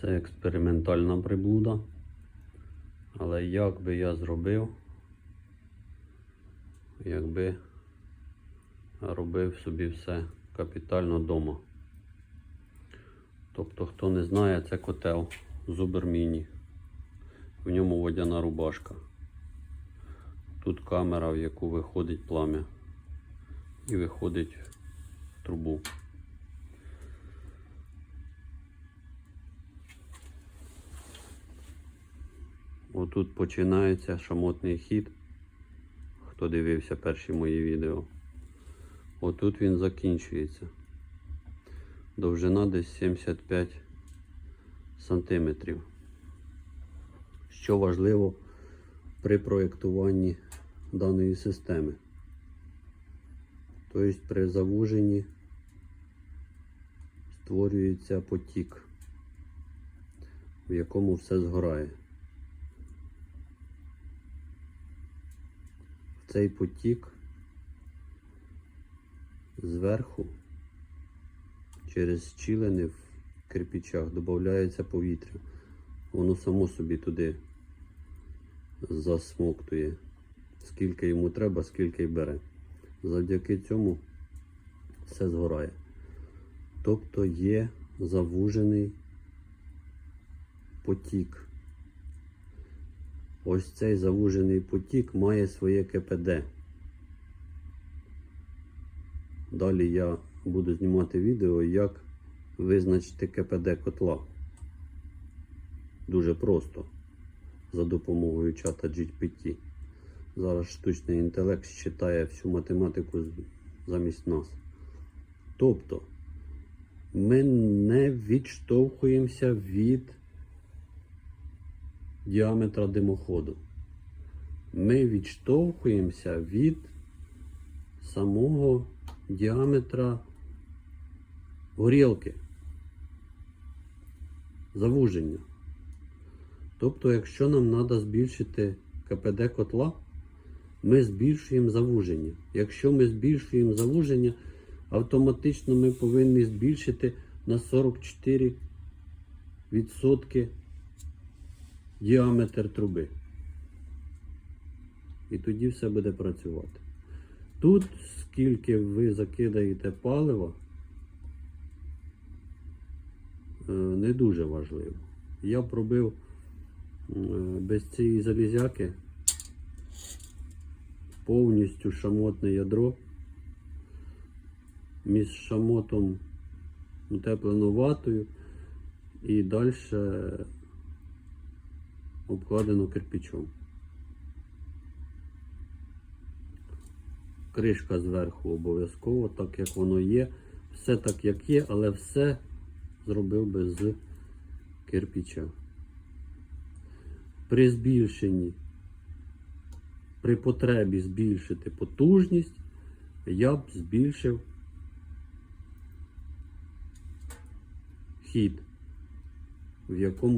Це експериментальна приблуда. Але як би я зробив, якби робив собі все капітально вдома. Тобто, хто не знає, це котел Зубер Міні. В ньому водяна рубашка. Тут камера, в яку виходить плам'я і виходить трубу. Отут починається шамотний хід. Хто дивився перші мої відео. Отут він закінчується. Довжина десь 75 сантиметрів. Що важливо при проєктуванні даної системи. Тобто при завуженні створюється потік, в якому все згорає. Цей потік зверху через щілини в кирпичах додається повітря. Воно само собі туди засмоктує, скільки йому треба, скільки й бере. Завдяки цьому все згорає. Тобто є завужений потік. Ось цей завужений потік має своє КПД. Далі я буду знімати відео, як визначити КПД котла. Дуже просто за допомогою чата GPT. Зараз штучний інтелект считає всю математику замість нас. Тобто ми не відштовхуємося від діаметра димоходу. Ми відштовхуємося від самого діаметра горілки. Завуження. Тобто, якщо нам треба збільшити КПД котла, ми збільшуємо завуження. Якщо ми збільшуємо завуження, автоматично ми повинні збільшити на 44% діаметр труби. І тоді все буде працювати. Тут, скільки ви закидаєте палива, е, не дуже важливо. Я пробив е, без цієї залізяки повністю шамотне ядро між шамотом утепленою ватою і далі обкладено кирпичом. Кришка зверху обов'язково, так як воно є. Все так як є, але все зробив би з кирпича. При збільшенні, при потребі збільшити потужність, я б збільшив хід, в якому